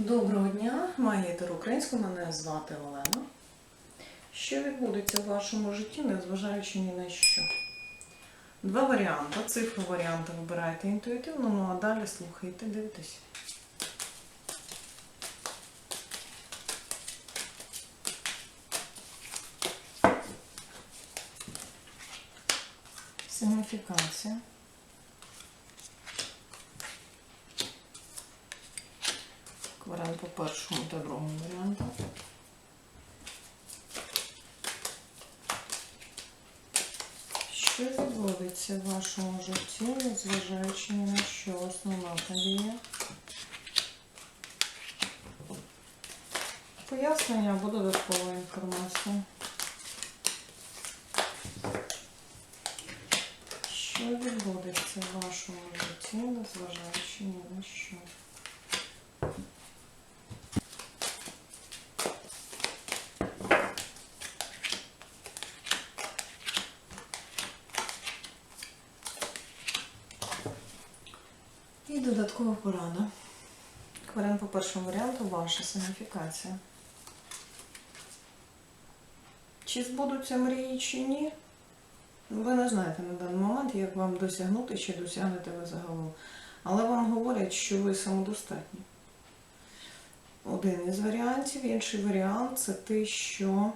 Доброго дня, магітер українську, мене звати Олена. Що відбудеться в вашому житті, незважаючи ні на що? Два варіанти. Цифру варіанти вибирайте інтуїтивно, ну а далі слухайте, дивитесь. Сигніфікація. Варіант по першому та другому варіанту. Що відбудеться в вашому житті, незважаючи на що основна подія? Пояснення або додаткова інформація. Що відбудеться в вашому житті, незважаючи ні на що? І додаткова порада. Варіант по першому варіанту ваша сигніфікація. Чи збудуться мрії, чи ні? Ви не знаєте на даний момент, як вам досягнути, чи досягнете ви загалом. Але вам говорять, що ви самодостатні. Один із варіантів. Інший варіант це те, що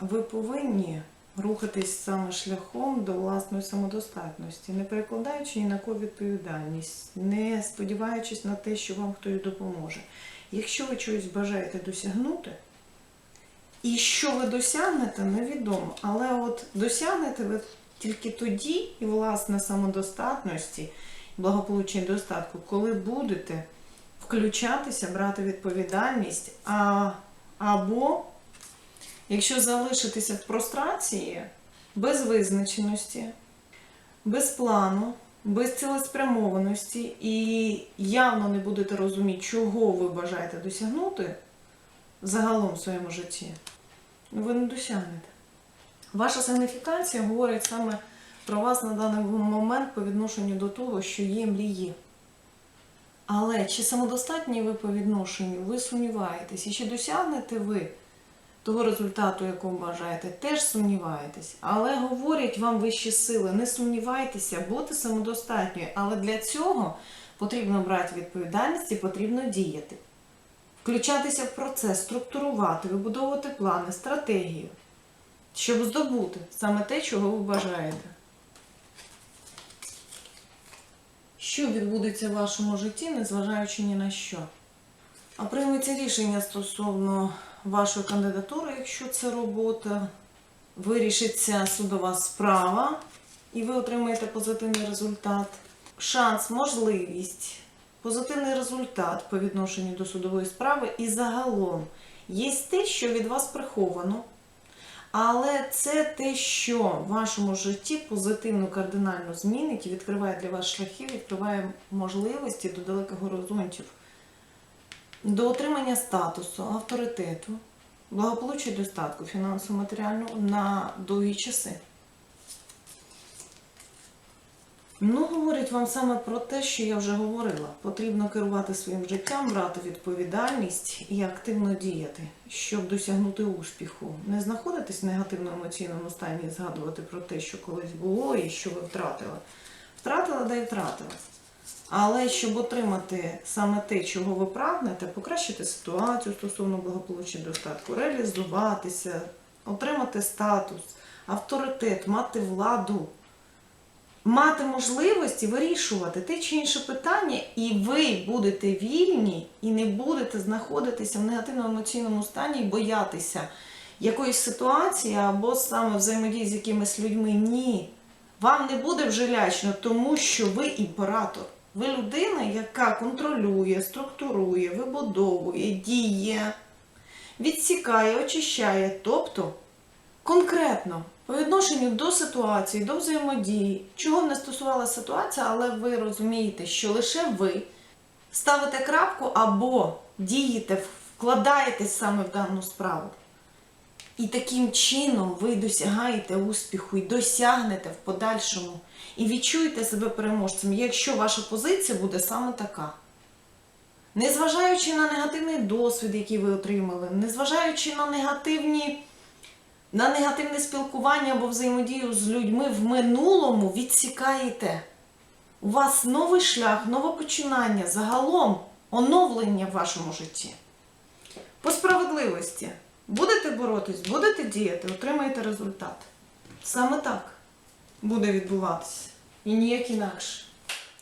ви повинні рухатись саме шляхом до власної самодостатності, не перекладаючи ні на кого відповідальність, не сподіваючись на те, що вам хтось допоможе. Якщо ви чогось бажаєте досягнути, і що ви досягнете, невідомо. Але от досягнете ви тільки тоді і власне самодостатності, благополуччя і достатку, коли будете включатися, брати відповідальність, а, або Якщо залишитися в прострації, без визначеності, без плану, без цілеспрямованості і явно не будете розуміти, чого ви бажаєте досягнути загалом в своєму житті, ви не досягнете. Ваша сигніфікація говорить саме про вас на даний момент по відношенню до того, що є мрії. Але чи самодостатні ви по відношенню, ви сумніваєтесь, і чи досягнете ви того результату, якого бажаєте, теж сумніваєтесь. Але говорять вам вищі сили, не сумнівайтеся, бути самодостатньою. Але для цього потрібно брати відповідальність і потрібно діяти. Включатися в процес, структурувати, вибудовувати плани, стратегію, щоб здобути саме те, чого ви бажаєте. Що відбудеться в вашому житті, незважаючи ні на що? А прийметься рішення стосовно вашої кандидатури, якщо це робота, вирішиться судова справа, і ви отримаєте позитивний результат. Шанс, можливість, позитивний результат по відношенню до судової справи і загалом є те, що від вас приховано. Але це те, що в вашому житті позитивно кардинально змінить і відкриває для вас шляхи, відкриває можливості до далеких горизонтів до отримання статусу, авторитету, благополуччя і достатку фінансово матеріального на довгі часи. Ну, говорить вам саме про те, що я вже говорила. Потрібно керувати своїм життям, брати відповідальність і активно діяти, щоб досягнути успіху. Не знаходитись в негативному емоційному стані і згадувати про те, що колись було і що ви втратили. Втратила, да й втратила. Але щоб отримати саме те, чого ви прагнете, покращити ситуацію стосовно благополуччя достатку, реалізуватися, отримати статус, авторитет, мати владу, мати можливості вирішувати те чи інше питання, і ви будете вільні і не будете знаходитися в негативному емоційному стані і боятися якоїсь ситуації або саме взаємодії з якимись людьми. Ні. Вам не буде вже лячно, тому що ви імператор. Ви людина, яка контролює, структурує, вибудовує, діє, відсікає, очищає. Тобто конкретно по відношенню до ситуації, до взаємодії, чого б не стосувалася ситуація, але ви розумієте, що лише ви ставите крапку або дієте, вкладаєтесь саме в дану справу. І таким чином ви досягаєте успіху і досягнете в подальшому. І відчуєте себе переможцем, якщо ваша позиція буде саме така. Незважаючи на негативний досвід, який ви отримали, незважаючи на негативні на негативне спілкування або взаємодію з людьми в минулому відсікаєте. У вас новий шлях, нове починання, загалом оновлення в вашому житті. По справедливості. Будете боротись, будете діяти, отримаєте результат. Саме так буде відбуватися. І ніяк інакше.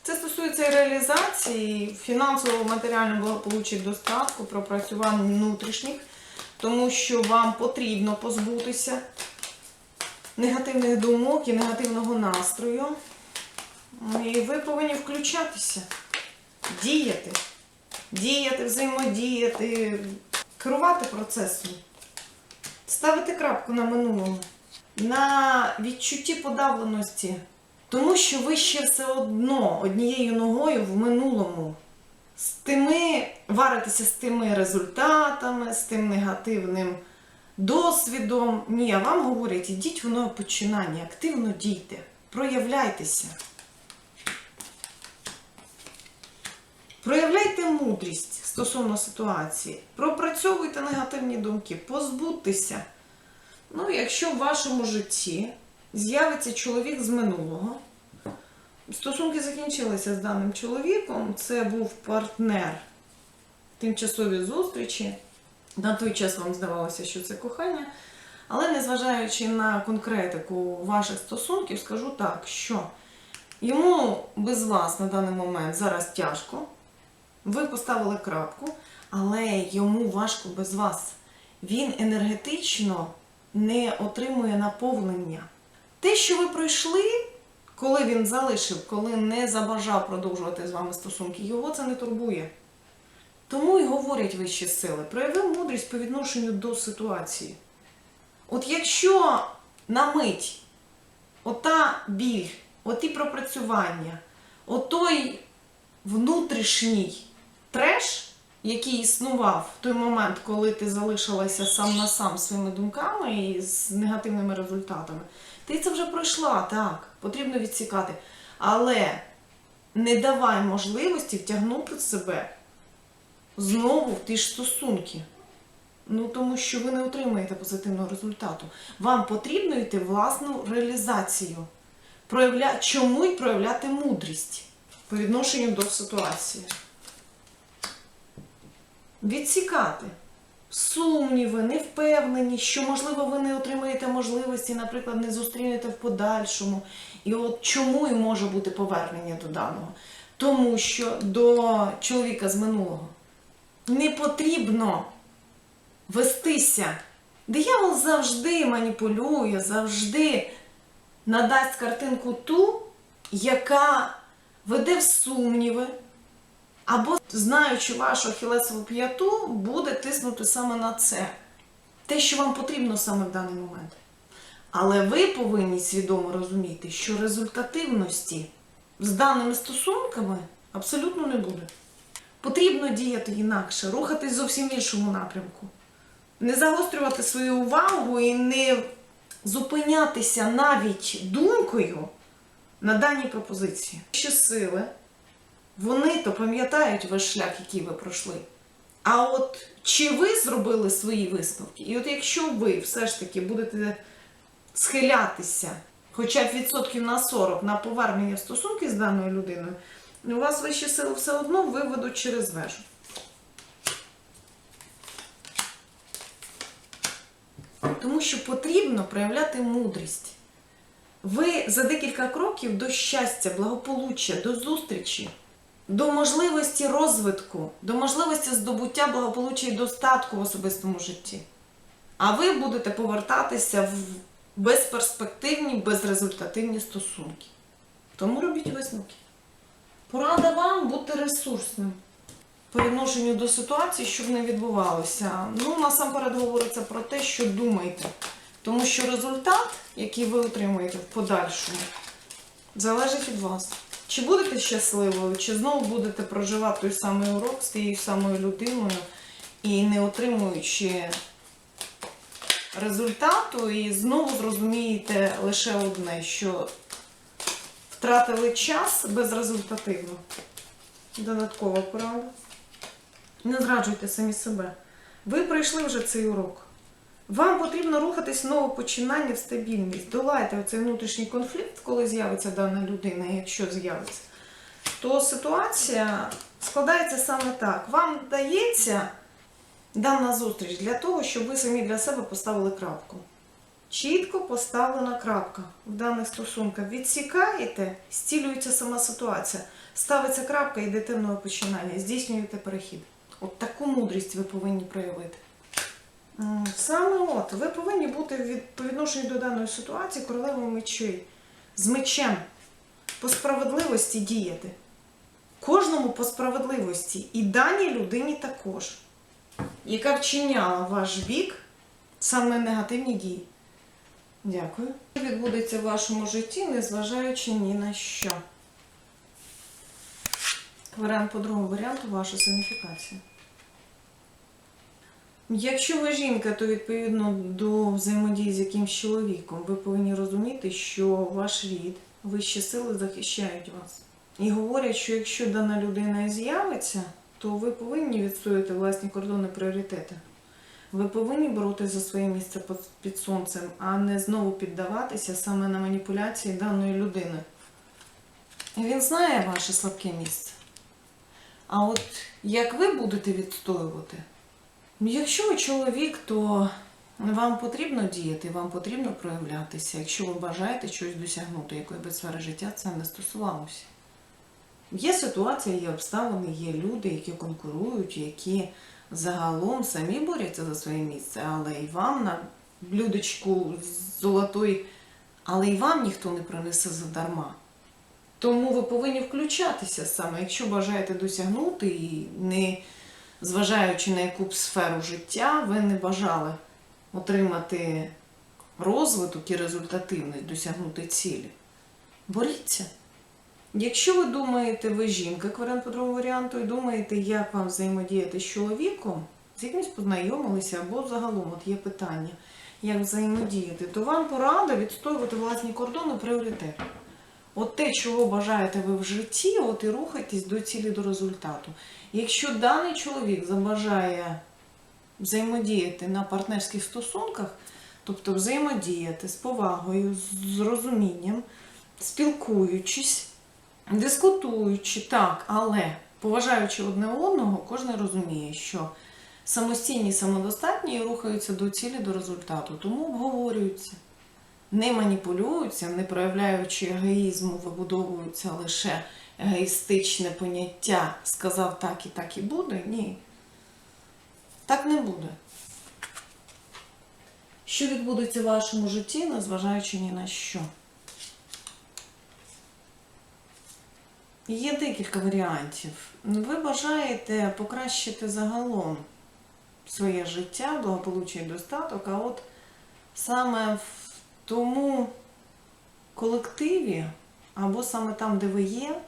Це стосується і реалізації фінансового матеріального благополуччя достатку, пропрацювань внутрішніх, тому що вам потрібно позбутися негативних думок і негативного настрою. І ви повинні включатися, діяти, діяти, взаємодіяти, керувати процесом, ставити крапку на минулому, на відчутті подавленості, тому що ви ще все одно однією ногою в минулому. З тими варитися з тими результатами, з тим негативним досвідом. Ні, вам говорять, ідіть в нове починання, активно дійте, проявляйтеся. Проявляйте мудрість стосовно ситуації, пропрацьовуйте негативні думки, позбудьтеся. Ну, якщо в вашому житті з'явиться чоловік з минулого, стосунки закінчилися з даним чоловіком, це був партнер тимчасові зустрічі. На той час вам здавалося, що це кохання. Але незважаючи на конкретику ваших стосунків, скажу так, що йому без вас на даний момент зараз тяжко. Ви поставили крапку, але йому важко без вас. Він енергетично не отримує наповнення. Те, що ви пройшли, коли він залишив, коли не забажав продовжувати з вами стосунки, його це не турбує. Тому і говорять вищі сили, прояви мудрість по відношенню до ситуації. От якщо на мить ота біль, оті пропрацювання, отой внутрішній треш, який існував в той момент, коли ти залишилася сам на сам своїми думками і з негативними результатами, ти це вже пройшла, так, потрібно відсікати. Але не давай можливості втягнути себе знову в ті ж стосунки. Ну, тому що ви не отримаєте позитивного результату. Вам потрібно йти власну реалізацію. Проявля... Чому й проявляти мудрість по відношенню до ситуації? Відсікати сумніви, невпевненість, що, можливо, ви не отримаєте можливості, наприклад, не зустрінете в подальшому. І от чому і може бути повернення до даного? Тому що до чоловіка з минулого не потрібно вестися. Диявол завжди маніпулює, завжди надасть картинку ту, яка веде в сумніви, або, знаючи вашу хілесову п'яту, буде тиснути саме на це. Те, що вам потрібно саме в даний момент. Але ви повинні свідомо розуміти, що результативності з даними стосунками абсолютно не буде. Потрібно діяти інакше, рухатись зовсім в іншому напрямку. Не загострювати свою увагу і не зупинятися навіть думкою на даній пропозиції. Що сили, вони то пам'ятають ваш шлях, який ви пройшли. А от чи ви зробили свої висновки? І от якщо ви все ж таки будете схилятися хоча б відсотків на 40 на повернення стосунки з даною людиною, у вас вищі сили все одно виведуть через вежу. Тому що потрібно проявляти мудрість. Ви за декілька кроків до щастя, благополуччя, до зустрічі, до можливості розвитку, до можливості здобуття благополуччя і достатку в особистому житті. А ви будете повертатися в безперспективні, безрезультативні стосунки. Тому робіть висновки. Порада вам бути ресурсним по відношенню до ситуації, щоб не відбувалося. Ну, насамперед говориться про те, що думайте. Тому що результат, який ви отримуєте в подальшому, залежить від вас. Чи будете щасливою, чи знову будете проживати той самий урок з тією самою людиною і не отримуючи результату, і знову зрозумієте лише одне, що втратили час безрезультативно. Додаткова порада. Не зраджуйте самі себе. Ви пройшли вже цей урок. Вам потрібно рухатись нове починання в стабільність. Долайте оцей внутрішній конфлікт, коли з'явиться дана людина, якщо з'явиться. То ситуація складається саме так. Вам дається дана зустріч для того, щоб ви самі для себе поставили крапку. Чітко поставлена крапка в даних стосунках. Відсікаєте, стілюється сама ситуація. Ставиться крапка, йдете в нове починання, здійснюєте перехід. От таку мудрість ви повинні проявити. Саме от, ви повинні бути від, по відношенню до даної ситуації королевою мечей. З мечем. По справедливості діяти. Кожному по справедливості. І даній людині також. Яка вчиняла ваш бік саме негативні дії. Дякую. Що відбудеться в вашому житті, незважаючи ні на що. Варіант по другому варіанту ваша сигніфікація. Якщо ви жінка, то відповідно до взаємодії з якимсь чоловіком, ви повинні розуміти, що ваш рід, вищі сили захищають вас. І говорять, що якщо дана людина з'явиться, то ви повинні відстояти власні кордони пріоритети. Ви повинні боротися за своє місце під сонцем, а не знову піддаватися саме на маніпуляції даної людини. Він знає ваше слабке місце. А от як ви будете відстоювати? Якщо ви чоловік, то вам потрібно діяти, вам потрібно проявлятися, якщо ви бажаєте щось досягнути, якої би сфери життя це не стосувалося. Є ситуація, є обставини, є люди, які конкурують, які загалом самі борються за своє місце, але і вам на блюдечку з золотої, але і вам ніхто не принесе задарма. Тому ви повинні включатися саме, якщо бажаєте досягнути і не зважаючи на яку б сферу життя, ви не бажали отримати розвиток і результативність, досягнути цілі. Боріться. Якщо ви думаєте, ви жінка, як по другому варіанту, і думаєте, як вам взаємодіяти з чоловіком, з якимось познайомилися, або загалом от є питання, як взаємодіяти, то вам порада відстоювати власні кордони пріоритет. От те, чого бажаєте ви в житті, от і рухайтесь до цілі, до результату. Якщо даний чоловік забажає взаємодіяти на партнерських стосунках, тобто взаємодіяти з повагою, з розумінням, спілкуючись, дискутуючи, так, але поважаючи одне одного, кожен розуміє, що самостійні, самодостатні рухаються до цілі, до результату, тому обговорюються. Не маніпулюються, не проявляючи егоїзму, вибудовуються лише егоїстичне поняття сказав так і так і буде. Ні. Так не буде. Що відбудеться в вашому житті, незважаючи ні на що? Є декілька варіантів. Ви бажаєте покращити загалом своє життя, благополуччя і достаток, а от саме в тому колективі, або саме там, де ви є,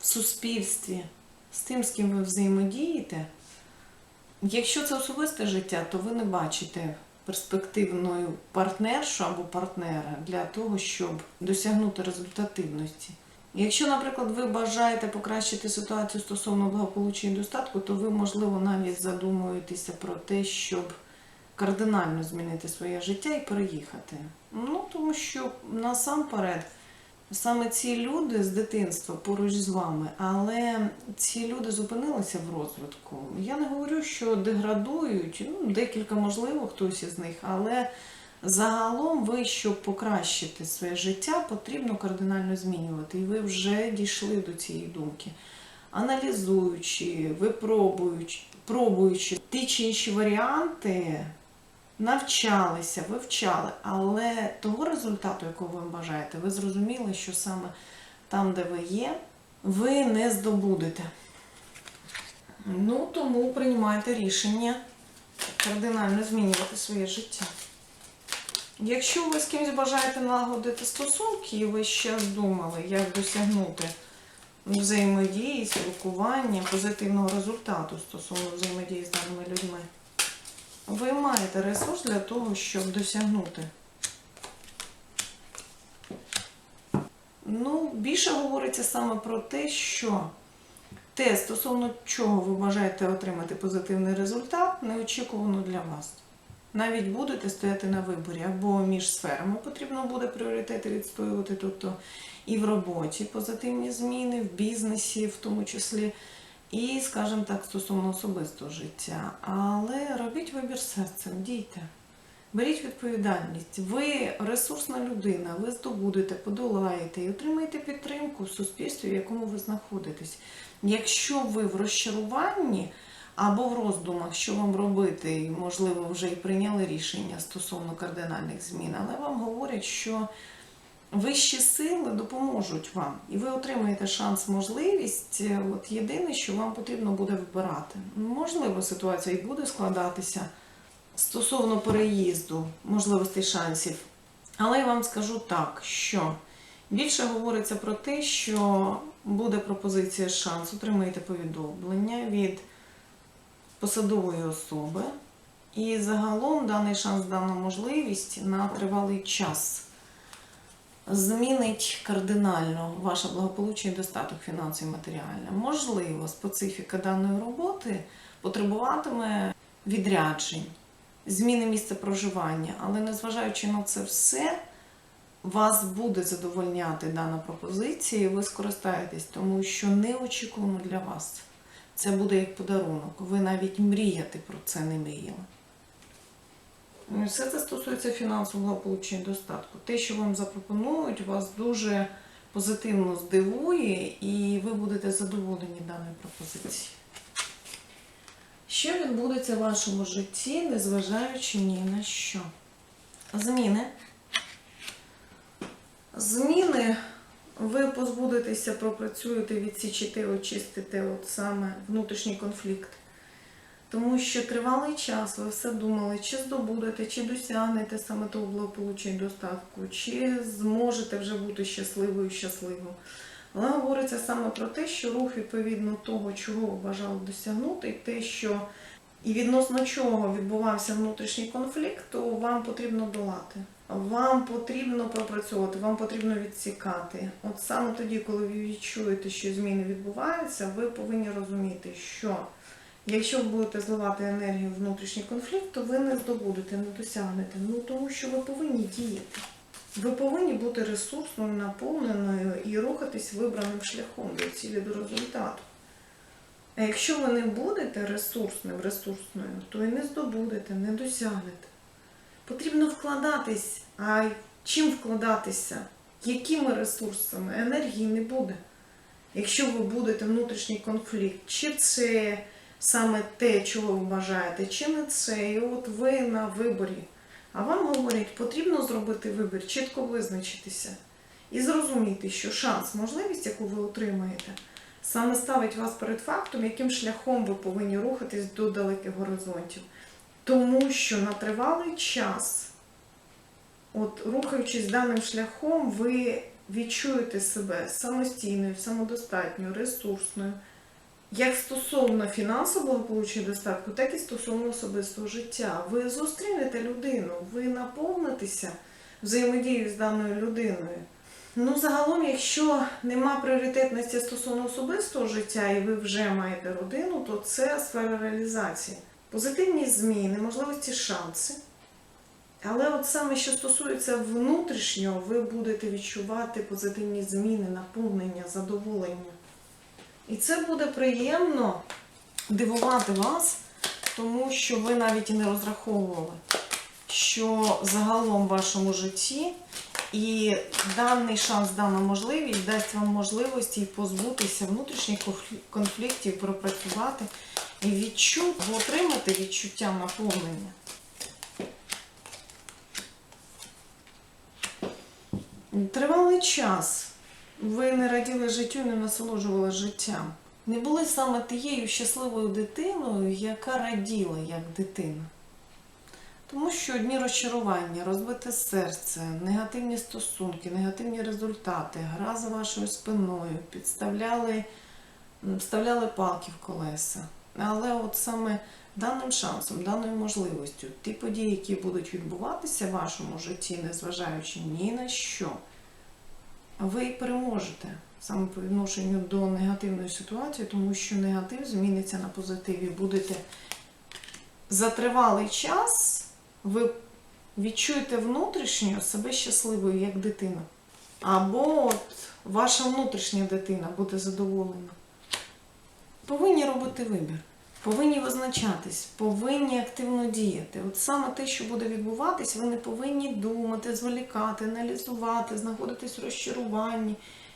в суспільстві, з тим, з ким ви взаємодієте, якщо це особисте життя, то ви не бачите перспективною партнершу або партнера для того, щоб досягнути результативності. Якщо, наприклад, ви бажаєте покращити ситуацію стосовно благополуччя і достатку, то ви, можливо, навіть задумуєтеся про те, щоб кардинально змінити своє життя і переїхати. Ну, тому що насамперед саме ці люди з дитинства поруч з вами, але ці люди зупинилися в розвитку. Я не говорю, що деградують, ну, декілька можливо, хтось із них, але загалом ви, щоб покращити своє життя, потрібно кардинально змінювати. І ви вже дійшли до цієї думки. Аналізуючи, випробуючи, пробуючи ті чи інші варіанти, навчалися, вивчали, але того результату, якого ви бажаєте, ви зрозуміли, що саме там, де ви є, ви не здобудете. Ну, тому приймайте рішення кардинально змінювати своє життя. Якщо ви з кимось бажаєте налагодити стосунки, і ви ще думали, як досягнути взаємодії, спілкування, позитивного результату стосовно взаємодії з даними людьми, ви маєте ресурс для того, щоб досягнути. Ну, більше говориться саме про те, що те, стосовно чого ви бажаєте отримати позитивний результат, неочікувано для вас. Навіть будете стояти на виборі або між сферами потрібно буде пріоритети відстоювати, тобто і в роботі позитивні зміни, в бізнесі в тому числі, і, скажімо так, стосовно особистого життя. Але робіть вибір серцем, дійте. Беріть відповідальність. Ви ресурсна людина, ви здобудете, подолаєте і отримаєте підтримку в суспільстві, в якому ви знаходитесь. Якщо ви в розчаруванні або в роздумах, що вам робити, і, можливо, вже і прийняли рішення стосовно кардинальних змін, але вам говорять, що вищі сили допоможуть вам, і ви отримаєте шанс, можливість. Е, От єдине, що вам потрібно буде вибирати. Можливо, ситуація і буде складатися стосовно переїзду, можливостей шансів. Але я вам скажу так, що більше говориться про те, що буде пропозиція шанс, отримаєте повідомлення від посадової особи. І загалом даний шанс, дана можливість на тривалий час змінить кардинально ваше благополуччя і достаток фінансовий і матеріальний. Можливо, специфіка даної роботи потребуватиме відряджень, зміни місця проживання, але незважаючи на це все, вас буде задовольняти дана пропозиція, і ви скористаєтесь, тому що неочікувано для вас. Це буде як подарунок. Ви навіть мріяти про це не мріяли. Ну, Все це стосується фінансового получення достатку. Те, що вам запропонують, вас дуже позитивно здивує, і ви будете задоволені даною пропозицією. Що відбудеться в вашому житті, незважаючи ні на що? Зміни. Зміни ви позбудетеся, пропрацюєте, відсічите, очистите от саме внутрішній конфлікт. Тому що тривалий час ви все думали, чи здобудете, чи досягнете саме того благополуччя і достатку, чи зможете вже бути щасливою щасливим. Але говориться саме про те, що рух відповідно того, чого бажали досягнути, і те, що і відносно чого відбувався внутрішній конфлікт, то вам потрібно долати. Вам потрібно пропрацьовувати, вам потрібно відсікати. От саме тоді, коли ви відчуєте, що зміни відбуваються, ви повинні розуміти, що якщо ви будете зливати енергію внутрішній конфлікт, то ви не здобудете, не досягнете. Ну тому що ви повинні діяти. Ви повинні бути ресурсною, наповненою і рухатись вибраним шляхом до цілі до результату. А якщо ви не будете ресурсним, ресурсною, то і не здобудете, не досягнете. Потрібно вкладатись. А чим вкладатися? Якими ресурсами? Енергії не буде. Якщо ви будете внутрішній конфлікт, чи це саме те, чого ви бажаєте, чи не це, і от ви на виборі. А вам говорять, потрібно зробити вибір, чітко визначитися і зрозуміти, що шанс, можливість, яку ви отримаєте, саме ставить вас перед фактом, яким шляхом ви повинні рухатись до далеких горизонтів. Тому що на тривалий час, от рухаючись даним шляхом, ви відчуєте себе самостійною, самодостатньою, ресурсною, як стосовно фінансового і достатку, так і стосовно особистого життя. Ви зустрінете людину, ви наповнитеся взаємодією з даною людиною. Ну, загалом, якщо нема пріоритетності стосовно особистого життя, і ви вже маєте родину, то це сфера реалізації. Позитивні зміни, можливості, шанси. Але от саме що стосується внутрішнього, ви будете відчувати позитивні зміни, наповнення, задоволення. І це буде приємно дивувати вас, тому що ви навіть і не розраховували, що загалом в вашому житті і даний шанс, дана можливість дасть вам можливості позбутися внутрішніх конфліктів, пропрацювати і відчути, отримати відчуття наповнення. Тривалий час ви не раділи життю, не насолоджували життям. Не були саме тією щасливою дитиною, яка раділа як дитина. Тому що одні розчарування, розбите серце, негативні стосунки, негативні результати, гра за вашою спиною, підставляли, вставляли палки в колеса. Але от саме даним шансом, даною можливістю, ті події, які будуть відбуватися в вашому житті, незважаючи ні на що, ви переможете саме по відношенню до негативної ситуації, тому що негатив зміниться на позитиві. Будете за тривалий час ви відчуєте внутрішньо себе щасливою, як дитина. Або от ваша внутрішня дитина буде задоволена. Повинні робити вибір, повинні визначатись, повинні активно діяти. От саме те, що буде відбуватись, ви не повинні думати, зволікати, аналізувати, знаходитись в розчаруванні.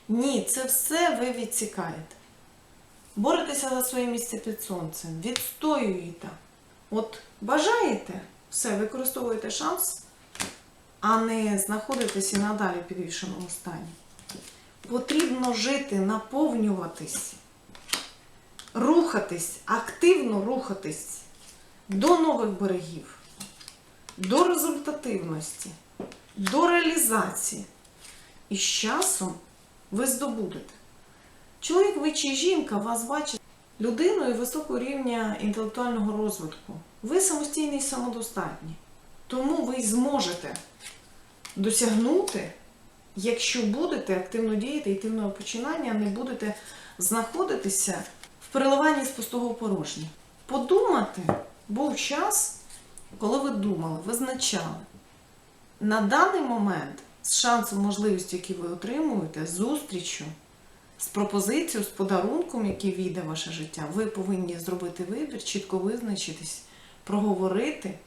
Ні, це все ви відсікаєте. Боретеся за своє місце під сонцем, відстоюєте. От бажаєте, все, використовуєте шанс, а не знаходитесь надалі в підвішеному стані. Потрібно жити, наповнюватись, рухатись, активно рухатись до нових берегів, до результативності, до реалізації. І з часом ви здобудете. Чоловік ви чи жінка вас бачить людиною високого рівня інтелектуального розвитку. Ви самостійний і самодостатні. Тому ви зможете досягнути, якщо будете активно діяти, йти в нове починання, не будете знаходитися переливанні з пустого в порожнє. Подумати був час, коли ви думали, визначали. На даний момент з шансом можливості, які ви отримуєте, зустрічю, з пропозицією, з подарунком, який війде в ваше життя, ви повинні зробити вибір, чітко визначитись, проговорити,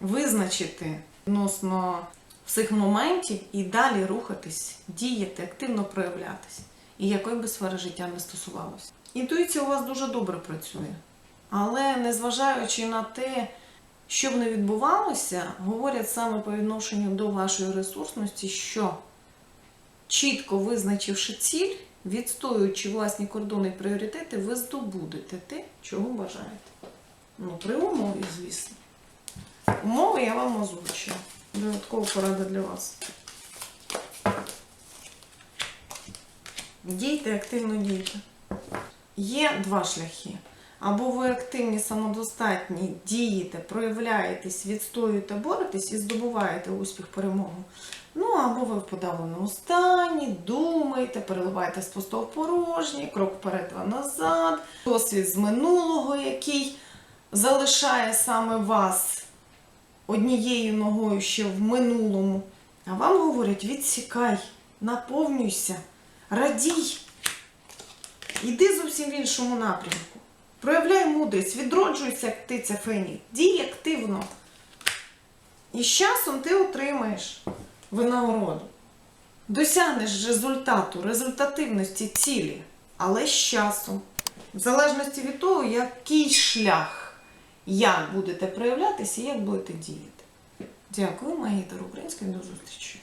визначити відносно всіх моментів і далі рухатись, діяти, активно проявлятись. І якої би сфери життя не стосувалося. Інтуїція у вас дуже добре працює. Але незважаючи на те, що б не відбувалося, говорять саме по відношенню до вашої ресурсності, що чітко визначивши ціль, відстоюючи власні кордони і пріоритети, ви здобудете те, чого бажаєте. Ну, при умові, звісно. Умови я вам озвучила. Додаткова порада для вас. Дійте, активно дійте. Є два шляхи. Або ви активні, самодостатні, дієте, проявляєтесь, відстоюєте, боретесь і здобуваєте успіх, перемогу. Ну, або ви в подавленому стані, думаєте, переливаєте з пустого в порожнє, крок вперед, два назад, досвід з минулого, який залишає саме вас однією ногою ще в минулому. А вам говорять: відсікай, наповнюйся, радій. Іди зовсім в іншому напрямку. Проявляй мудрість, відроджуйся, як птиця фенік. Дій активно. І з часом ти отримаєш винагороду. Досягнеш результату, результативності цілі, але з часом. В залежності від того, який шлях, як будете проявлятися і як будете діяти. Дякую, мої української, до зустрічі.